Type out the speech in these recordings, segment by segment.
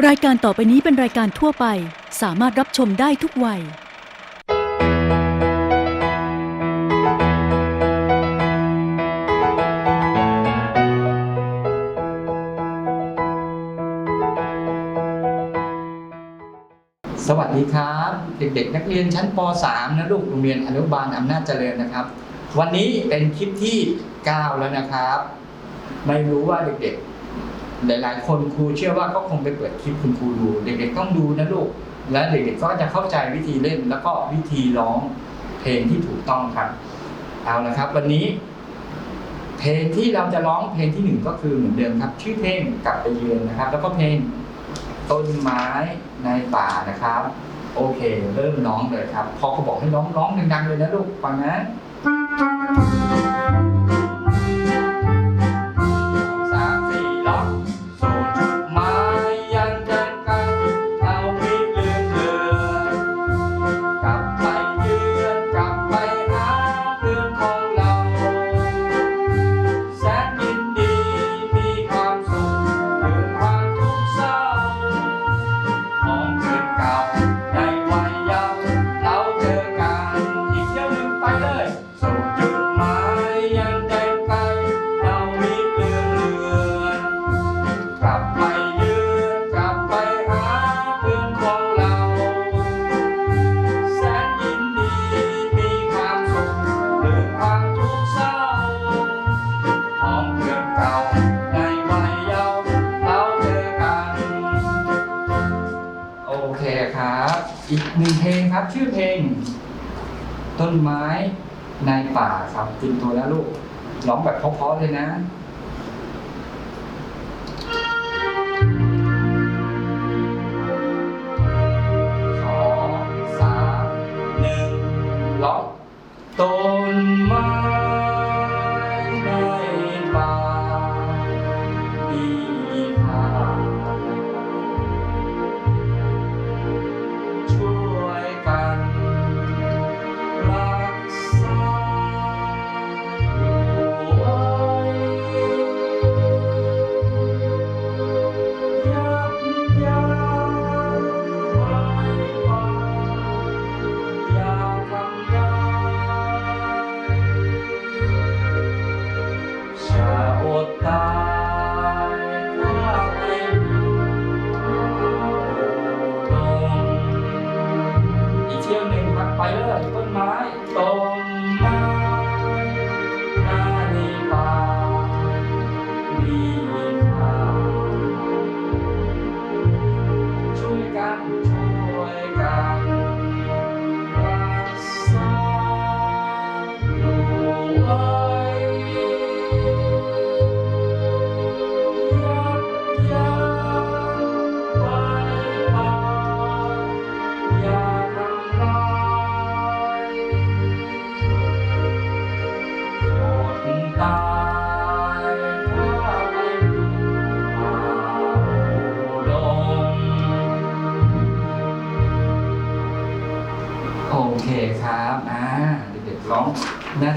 รายการต่อไปนี้เป็นรายการทั่วไป สามารถรับชมได้ทุกวัย สวัสดีครับ เด็กๆ นักเรียนชั้นป .3 นะลูกโรงเรียนอนุบาลอำนาจเจริญนะครับ วันนี้เป็นคลิปที่ 9 แล้วนะครับ ไม่รู้ว่าเด็กๆ หลาย ๆ คนครูเชื่อว่าก็คงไปเปิดคลิปคุณครูดูเด็กๆต้องดูนะลูก และเด็กๆก็จะเข้าใจวิธีเล่น แล้วก็วิธีร้องเพลงที่ถูกต้องครับ เอาละครับ วันนี้ เพลงที่เราจะร้องเพลงที่หนึ่งก็คือเหมือนเดิมครับ ชื่อเพลงกลับไปเยือนนะครับ แล้วก็เพลงต้นไม้ในป่านะครับ โอเค เริ่มร้องเลยครับพอเขาบอกให้ร้องร้องดังๆเลยนะลูกฟังนะ องแบบเพราะๆเลยนะ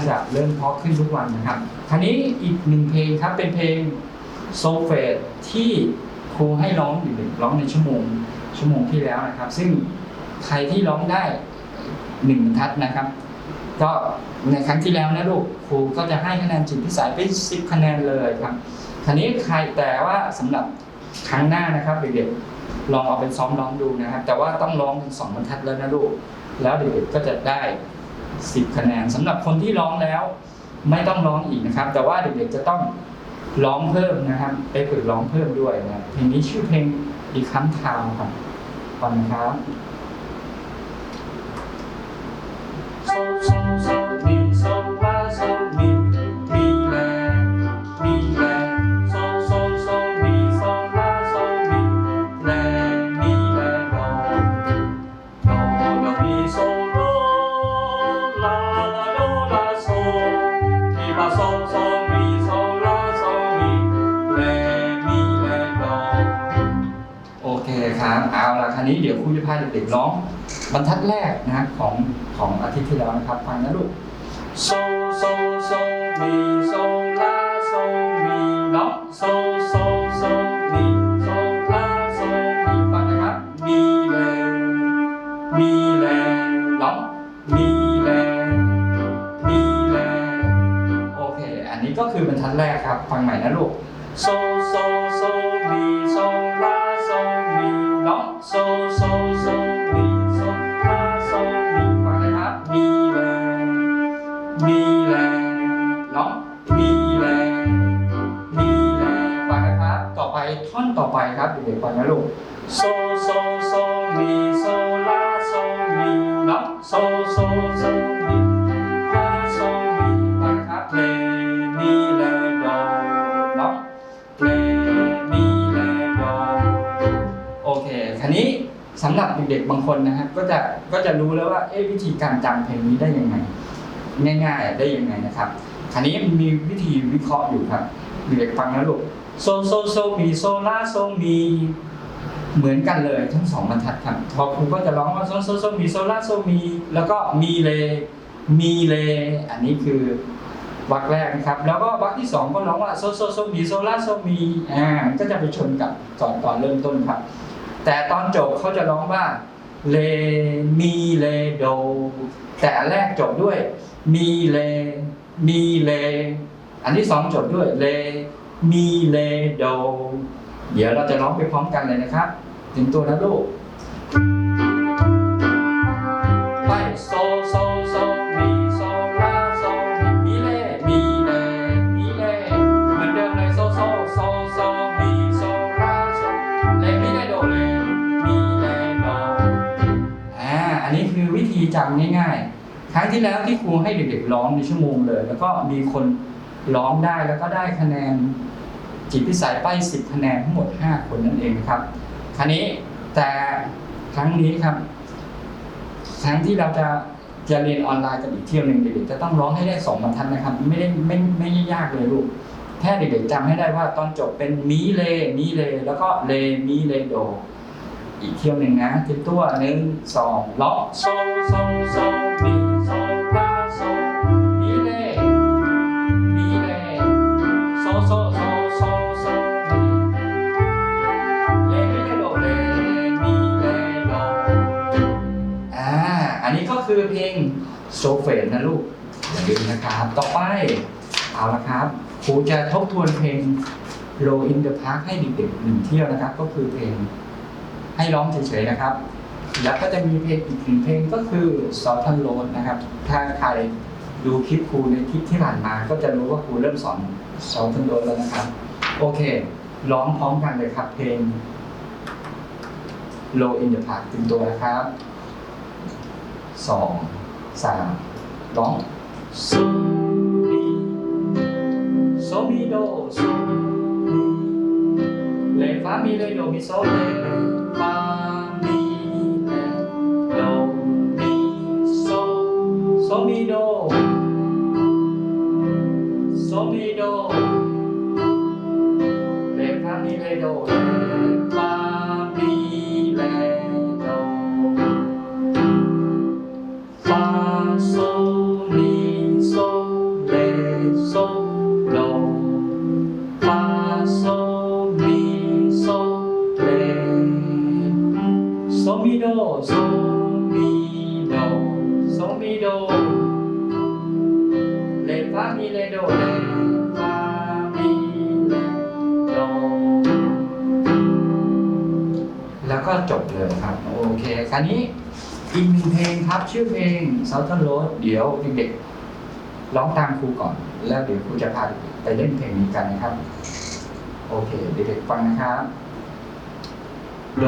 จะเริ่มเพาะขึ้นทุกวันนะครับคราวนี้อีกหนึ่งเพลงครับเป็นเพลงโซเฟตที่ครูให้ร้องอยู่ร้องในชั่วโมงชั่วโมงที่แล้วนะครับ ซึ่งใครที่ร้องได้หนึ่งบรรทัดนะครับ ก็ในครั้งที่แล้วนะลูกครูก็จะให้คะแนนจิตพิสัยไปสิบคะแนนเลยครับทีนี้ใครแต่ว่าสำหรับครั้งหน้านะครับเด็กๆลองเอาเป็นซ้อมร้องดูนะครับ แต่ว่าต้องร้องถึงสองบรรทัดแล้วนะลูกแล้วเด็กๆก็จะได้ สิบคะแนนสำหรับคนที่ร้องแล้ว ไม่ต้องร้องอีกนะครับ แต่ว่าเด็กๆจะต้องร้องเพิ่มนะครับ ไปฝึกร้องเพิ่มด้วยนะเพลงนี้ชื่อเพลงอีกครั้งทาวครับฟังนครับามเอาละคราวนี้เดี๋ยวครูจะพาเด็กๆร้อง บรรทัดแรกนะของของอาทิตย์ที่แล้วนะครับฟังนะลูกโซโซโซมีโซลาโซมีน้องโซโซโซมีโซลาโซมีฟังนะครับมีแรงมีแรงน้องมีแรงมีแรงโอเค อันนี้ก็คือบรรทัดแรกครับ ฟังใหม่นะลูกโซโซโซมีโซลา โซโซโซมีโซลาโซมีฟังนะครับมีแรงมีแรงร้องมีแรงมีแรงฟังนะครับ ต่อไปท่อนต่อไปครับเด็กๆฟังนะลูกโซโซโซมี หรับเด็กๆบางคนนะครับก็จะก็จะรู้แล้วว่าเอ๊ะวิธีการจำเพลงนี้ได้ยังไง ง่าย ๆ ได้ยังไงนะครับคันนี้มีวิธีวิเคราะห์อยู่ครับเด็กฟังนะลูกโซโซโซมีโซลาโซมีเหมือนกันเลยทั้งสองบรรทัดครับพอครูก็จะร้องว่าโซโซโซมีโซลาโซมีแล้วก็มีเลมีเลอันนี้คือวรรคแรกนะครับ แล้วก็วรรคที่สองก็ร้องว่าโซโซโซมีโซลาโซมีอ่ามันก็จะไปชนกับตอนตอนเริ่มต้นครับ แต่ตอนจบเขาจะร้องว่าเลมีเลโด แต่อันแรกจบด้วย มีเลมีเล อันที่สองจบด้วยเลมีเลโด เดี๋ยวเราจะร้องไปพร้อมกันเลยนะครับ ถึงตัวนะลูก ธีจำง่ายๆ ครั้งที่แล้วที่ครูให้เด็กๆร้องในชั่วโมงเลย แล้วก็มีคนร้องได้แล้วก็ได้คะแนนจิตพิสัยป้ายสิบคะแนนทั้งหมด 5 คนนั่นเองครับ คราวนี้แต่ครั้งนี้ครับ ครั้งที่เราจะจะเรียนออนไลน์กันอีกเที่ยวหนึ่งเด็กๆจะต้องร้องให้ได้สองบรรทัดนะครับ ไม่ได้ไม่ไม่ยากเลยลูกแค่เด็กๆจำให้ได้ว่าตอนจบเป็นมีเลมีเลแล้วก็เลมีเลโด อีกเที่ยวหนึ่งนะเต็มตัวหนึ่งสองร้องโซโซโซมีโซลาโซมีเลมีเลโซโซโซโซโซมีเลมีเลโดเลมีเลโดอ่าอันนี้ก็คือเพลงโซเฟนนะลูกอย่าลืมนะครับ ต่อไปเอาละครับครูจะทบทวนเพลง Low in the Park ให้เด็กๆหนึ่งเที่ยวนะครับ ก็คือเพลง ให้ร้องเฉยๆนะครับ แล้วก็จะมีเพลงอีกหนึ่งเพลงก็คือ Southern Road นะครับ ถ้าใครดูคลิปครูในคลิปที่ผ่านมา ก็จะรู้ว่าครูเริ่มสอน Southern Road แล้วนะครับ โอเค ร้องพร้อมกันเลยครับเพลง Low in the Park ถึงตัวนะครับสองสามร้องโซมีโซมีโดโซมีเลฟามีเลโดมีโซเล ฟามีเลโดมีโซโซมีโดโซมีโดเลฟามีเลโด ราวนี้อีกหนึ่งเพลงครับ ชื่อเพลง Southern Road เดี๋ยวเด็กๆร้องตามครูก่อน แล้วเดี๋ยวครูจะพาไปเล่นเพลงนี้กันนะครับ โอเค เด็กๆฟังนะครับโ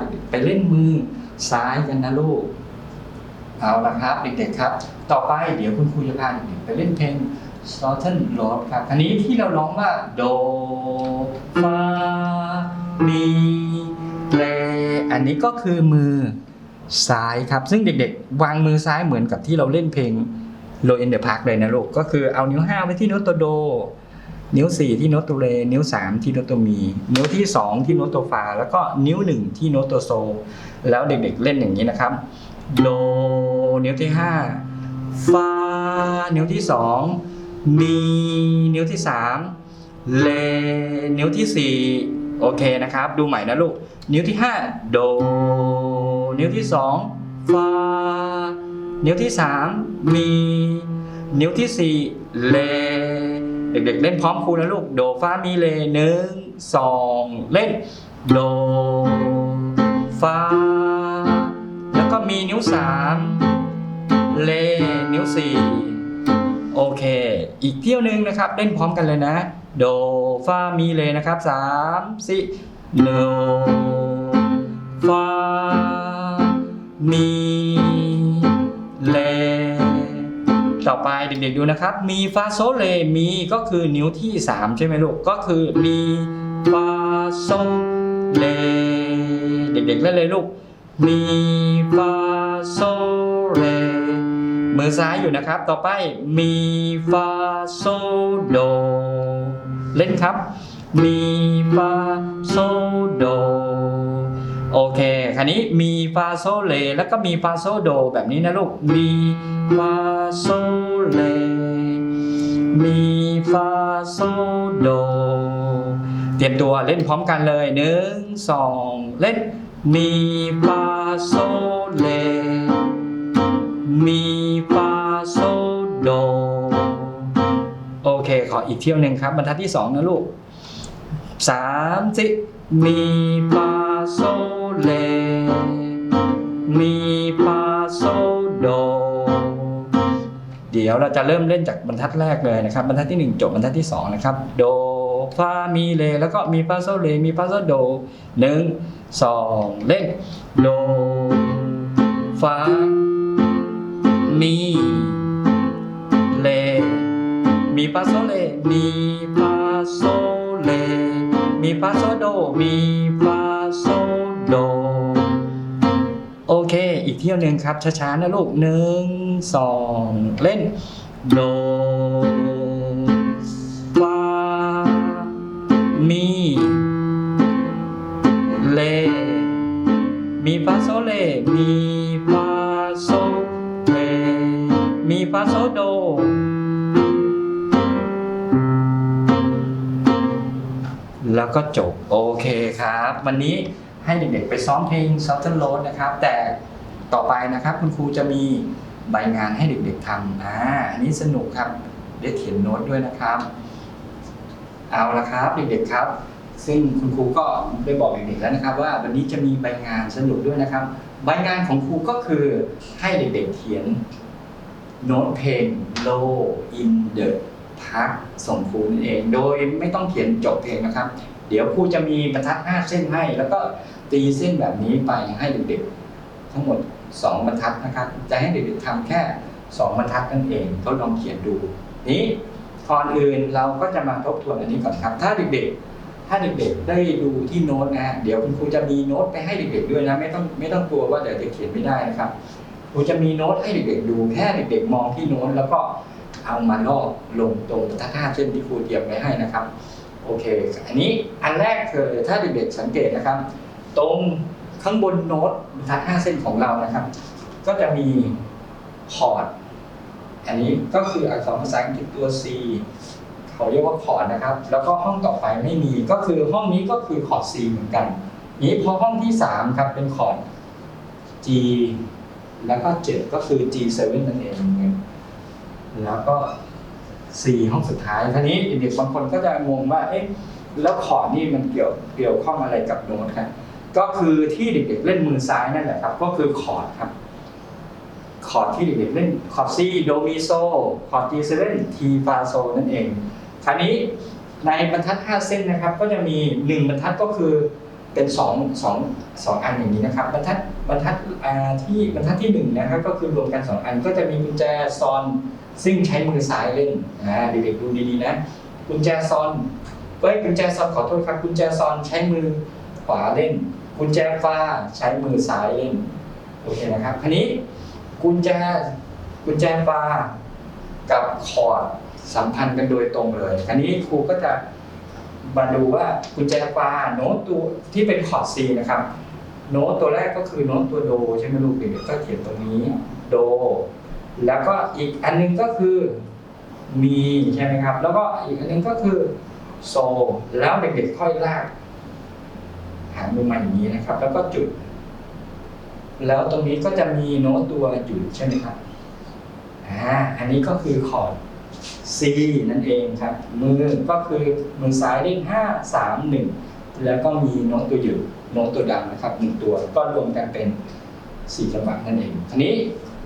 ครูจะพาเด็กๆไปเล่นมือซ้ายกันนะลูกเอาละครับเด็กๆครับ ต่อไปเดี๋ยวคุณครูจะพาเด็กๆไปเล่นเพลง s o u t h e r n Road ครับอันนี้ที่เราร้องว่าโดฟามีเลอันนี้ก็คือมือซ้ายครับ ซึ่งเด็กๆ วางมือซ้ายเหมือนกับที่เราเล่นเพลง Low in the Park เลยนะลูก ก็คือเอานิ้ว5ไว้ที่โน้ตตัวโด นิ้ว 4 ที่โน้ตตัวเร นิ้ว 3 ที่โน้ตตัวมี นิ้วที่ 2 ที่โน้ตตัวฟา แล้วก็นิ้ว 1 ที่โน้ตตัวโซ แล้วเด็กๆเล่นอย่างนี้นะครับโดนิ้วที่ 5 ฟา นิ้วที่ 2 มี นิ้วที่ 3 เล นิ้วที่ 4 โอเคนะครับ ดูใหม่นะลูก นิ้วที่ 5 โด นิ้วที่ 2 ฟา นิ้วที่ 3 มี นิ้วที่ 4 เล เด็กๆ เล่นพร้อมครูนะลูก โดฟามีเลหนึ่งสองเล่น โดฟาแล้วก็มีนิ้ว3เลนิ้ว4โอเค อีกเที่ยวนึงนะครับ เล่นพร้อมกันเลยนะ โดฟามีเลนะครับสามสี่โดฟามีเล ต่อไปเด็กๆดูนะครับ มีฟาโซเลมีก็คือนิ้วที่ 3 ใช่ไหมลูก ก็คือมีฟาโซเลเด็กๆเล่นเลยลูก มีฟาโซเลมือซ้ายอยู่นะครับ ต่อไปมีฟาโซโดเล่นครับ มีฟาโซโด โอเค คราวนี้มีฟาโซเล แล้วก็มีฟาโซโดแบบนี้นะลูก มีฟาโซเล มีฟาโซโด เตรียมตัวเล่นพร้อมกันเลยหนึ่งสองเล่น มีฟาโซเล มีฟาโซโด โอเค ขออีกเที่ยวหนึ่งครับ บรรทัดที่สองนะลูก สามสิมีฟาโซเล มีฟาโซโด เดี๋ยวเราจะเริ่มเล่นจากบรรทัดแรกเลยนะครับ บรรทัดที่ 1 จบบรรทัดที่ 2 นะครับ โดฟามีเล แล้วก็มีฟาโซเล มีฟาโซโดหนึ่งสองเล่น โดฟามีเล มีฟาโซเล มีฟาโซเล มีฟาโซโด มีฟาโซโด โอเค อีกเที่ยวหนึ่งครับ ช้าๆนะลูกหนึ่งสองเล่น โด ฟา มี เล มีฟาโซเล มีฟาโซเล มีฟาโซโด ก็จบโอเคครับ วันนี้ให้เด็กๆไปซ้อมเพลง Southern Road นะครับ แต่ต่อไปนะครับคุณครูจะมีใบงานให้เด็กๆทำอ่าอันนี้สนุกครับได้เขียนโน้ตด้วยนะครับ เอาละครับเด็กๆครับ ซึ่งคุณครูก็ได้บอกเด็กๆแล้วนะครับ ว่าวันนี้จะมีใบงานสนุกด้วยนะครับ ใบงานของครูก็คือให้เด็กๆเขียนโน้ตเพลง Low in the Park ส่งครูนั่นเอง โดยไม่ต้องเขียนจบเพลงนะครับ เดี๋ยวครูจะมีบรรทัด5เส้นให้ แล้วก็ตีเส้นแบบนี้ไปให้เด็กๆทั้งหมด 2 บรรทัดนะครับ จะให้เด็กๆทำแค่ 2 บรรทัดนั่นเองทดลองเขียนดู นี้ก่อนอื่นเราก็จะมาทบทวนอันนี้ก่อนครับ ถ้าเด็กๆ ถ้าเด็กๆ ได้ดูที่โน้ตนะฮะเดี๋ยวคุณครูจะมีโน้ตไปให้เด็กๆด้วยนะ ไม่ต้องไม่ต้องกลัวว่าเดี๋ยวจะเขียนไม่ได้นะครับครูจะมีโน้ตให้เด็กๆ ดูแค่เด็กๆ มองที่โน้ตแล้วก็เอามาลอกลงตรงบรรทัดห้าเส้นที่ครูเตรียมไว้ให้นะครับ โอเค อันนี้อันแรกคือถ้าเด็กๆสังเกตนะครับ ตรงข้างบนโน้ตบรรทัดห้าเส้นของเรานะครับ ก็จะมีคอร์ดอันนี้ก็คืออักษรภาษาอังกฤษตัว C เขาเรียกว่าคอร์ดนะครับ แล้วก็ห้องต่อไปไม่มีก็คือห้องนี้ก็คือคอร์ด C เหมือนกัน นี้พอห้องที่สามครับเป็นคอร์ด G แล้วก็เจ็ดก็คือ G7 นั่นเอง แล้วก็ 4 ห้องสุดท้ายทีนี้เด็กบางคนก็จะงงว่าเอ๊ะแล้วคอร์ดนี่มันเกี่ยวเกี่ยวข้องอะไรกับโน้ตครับก็คือที่เด็กๆเล่นมือซ้ายนั่นแหละครับก็คือคอร์ดครับคอร์ดที่เด็กๆเล่นคอร์ด C โดมิโซคอร์ด G7 T ฟาโซนั่นเอง คราวนี้ในบรรทัด 5 เส้นนะครับ ก็จะมี 1 บรรทัดก็คือเป็น 2 2 2 อันอย่างนี้นะครับ บรรทัดบรรทัดอ่าที่บรรทัดที่1นะครับก็คือรวมกัน 2 อันก็จะมีกุญแจซอน ซึ่งใช้มือซ้ายเล่นอ่าเด็กๆดูดีๆนะ กุญแจซอนเอ้ยกุญแจซอนขอโทษครับ กุญแจซอนใช้มือขวาเล่น กุญแจฟ้าใช้มือซ้ายเล่นโอเคนะครับคราวนี้กุญแจกุญแจฟ้ากับคอร์ดสัมพันธ์กันโดยตรงเลยอันนี้ครูก็จะมาดูว่ากุญแจฟ้าโน้ตตัวที่เป็นคอร์ด C นะครับ โน้ตตัวแรกก็คือโน้ตตัวโดใช่ไหมลูกเด็กๆก็เขียนตรงนี้โด แล้วก็อีกอันหนึงก็คือมีใช่ไหมครับ แล้วก็อีกอันหนึงก็คือโซแล้วเด็กๆค่อยลากหางลงมาอย่างนี้นะครับ แล้วก็จุด แล้วตรงนี้ก็จะมีโน้ตตัวหยุดใช่ไหมครับอ่าอันนี้ก็คือคอร์ด C นั่นเองครับ มือก็คือมือซ้ายเล่นห้าสามหนึ่งแล้วก็มีโน้ตตัวหยุดโน้ตตัวดำนะครับหนึ่งตัวก็รวมกันเป็นสี่จังหวะนั่นเองทีนี้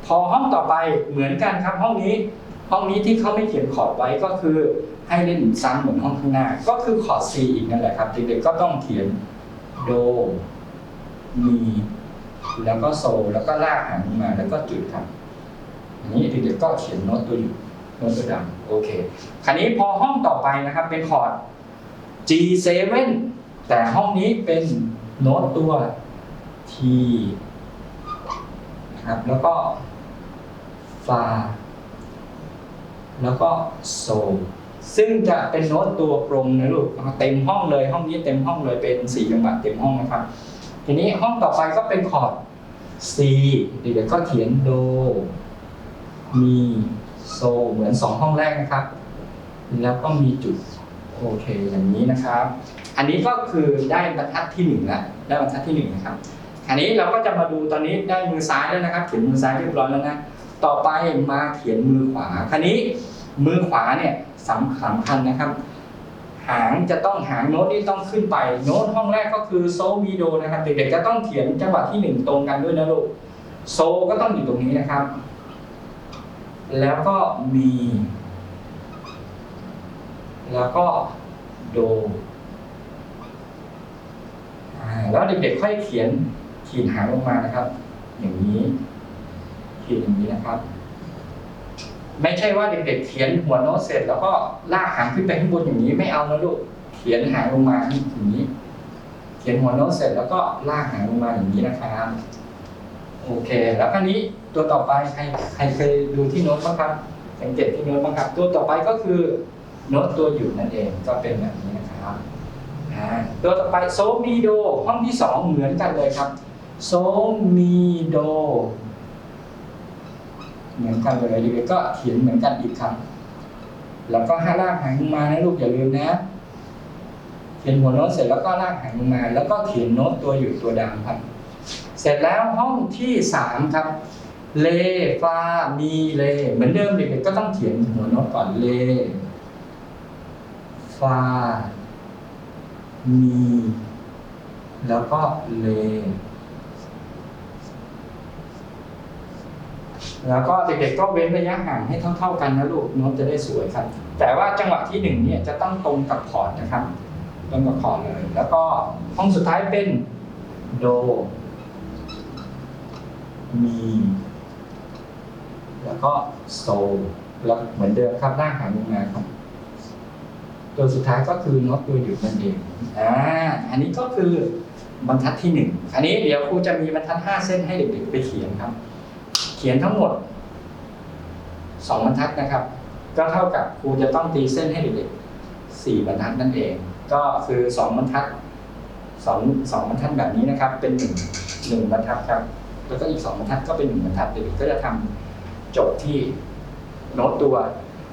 พอห้องต่อไปเหมือนกันครับห้องนี้ ห้องนี้ที่เขาไม่เขียนคอร์ดไว้ก็คือให้เล่นซ้ำเหมือนห้องข้างหน้า ก็คือคอร์ด C อีกนั่นแหละครับเด็กๆก็ต้องเขียนโดมีแล้วก็โซแล้วก็ลากหางมาแล้วก็จุดครับอันนี้เด็กๆก็เขียนโน้ตตัวหยุดโน้ตตัวดำโอเคคราวนี้พอห้องต่อไปนะครับเป็นคอร์ด G7 แต่ห้องนี้เป็นโน้ตตัว T นะครับแล้วก็ ฟา แล้วก็โซซึ่งจะเป็นโน้ตตัวกลมนะลูกเต็มห้องเลยห้องนี้เต็มห้องเลยเป็นสี่จังหวะเต็มห้องนะครับ ทีนี้ห้องต่อไปก็เป็นคอร์ด C เด็กๆก็เขียนโด มีโซเหมือนสองห้องแรกนะครับ แล้วก็มีจุดโอเคอย่างนี้นะครับ อันนี้ก็คือได้บรรทัดที่หนึ่งแล้วได้บรรทัดที่หนึ่งนะครับอันนี้เราก็จะมาดูตอนนี้ได้มือซ้ายแล้วนะครับเขียนมือซ้ายเรียบร้อยแล้วนะ ต่อไปมาเขียนมือขวาคราวนี้มือขวาเนี่ยสำคัญนะครับ หางจะต้องหางโน้ตนี่ต้องขึ้นไป โน้ตห้องแรกก็คือโซมีโดนะครับเด็กๆจะต้องเขียนจังหวะที่หนึ่งตรงกันด้วยนะลูกโซก็ต้องอยู่ตรงนี้นะครับ แล้วก็มี แล้วก็โดแล้วเด็กๆค่อยเขียนขีดหางลงมานะครับ อย่างนี้ ขีดอย่างนี้นะครับ ไม่ใช่ว่าเด็กๆเขียนหัวโน้ตเสร็จ แล้วก็ลากหางขึ้นไปข้างบนอย่างนี้ไม่เอานะลูกเขียนหางลงมาอย่างนี้ เขียนหัวโน้ตเสร็จแล้วก็ลากหางลงมาอย่างนี้นะครับโอเค แล้วคราวนี้ตัวต่อไปใครใครเคยดูที่โน้ตบ้างครับสังเกตที่โน้ตบ้างครับ ตัวต่อไปก็คือโน้ตตัวหยุดนั่นเองก็เป็นแบบนี้นะครับตัวต่อไปโซมีโดห้องที่สองเหมือนกันเลยครับโซมีโด เหมือนกันเลยด็กๆก็เขียนเหมือนกันอีกครั้งแล้วก็ให้ลากหางลงมานะลูกอย่าลืมนะ เขียนหัวโน้ตเสร็จแล้วก็ลากหางลงมา แล้วก็เขียนโน้ตตัวหยุดตัวดำครับ เสร็จแล้วห้องที่สามครับ เลฟามีเล เหมือนเดิมเด็กๆก็ต้องเขียนหัวโน้ตก่อนเลฟามี แล้วก็เล แล้วก็เด็กๆก็เว้นระยะห่างให้เท่า ๆ กันนะลูกโน้ตจะได้สวยครับ แต่ว่าจังหวะที่หนึ่งเนี่ยจะต้องตรงกับคอร์ดนะครับตรงกับคอร์ดเลย แล้วก็ห้องสุดท้ายเป็นโดมีแล้วก็โซแล้วเหมือนเดิมครับลาหางลงมาครับ ตัวสุดท้ายก็คือโน้ตตัวหยุดนั่นเองอ่าอันนี้ก็คือบรรทัดที่หนึ่งอันนี้เดี๋ยวครูจะมีบรรทัดห้าเส้นให้เด็กๆไปเขียนครับ ขียนทั้งหมดสองบรรทัดนะครับ ก็เท่ากับครูจะต้องตีเส้นให้เด็กๆสี่บรรทัดนั่นเอง ก็คือสองบรรทัดสองสองบรรทัดแบบนี้นะครับ เป็นหนึ่งหนึ่งบรรทัดครับ แล้วก็อีกสองบรรทัดก็เป็นหนึ่งบรรทัดเด็กๆก็จะทำจบที่โน้ตตัว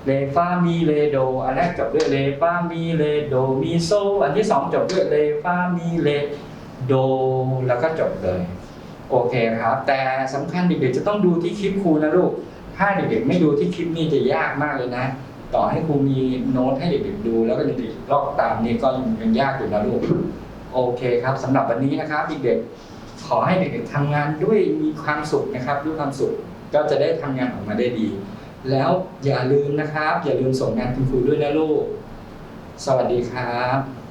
เลฟามีเลโดอันแรกจบด้วยเลฟามีเลโดมีโซ อันที่สองจบด้วยเลฟามีเลโดแล้วก็จบเลย โอเคครับ แต่สำคัญเด็กๆจะต้องดูที่คลิปครูนะลูก ถ้าเด็กๆไม่ดูที่คลิปนี่จะยากมากเลยนะ ต่อให้ครูมีโน้ตให้เด็กๆดู แล้วก็เด็กๆลอกตามนี่ก็ยังยากอยู่นะลูก โอเคครับสำหรับวันนี้นะครับเด็กๆขอให้เด็กๆทำงานด้วยมีความสุขนะครับด้วยความสุขก็จะได้ทำงานออกมาได้ดี แล้วอย่าลืมนะครับ อย่าลืมส่งงานคุณครูด้วยนะลูก สวัสดีครับ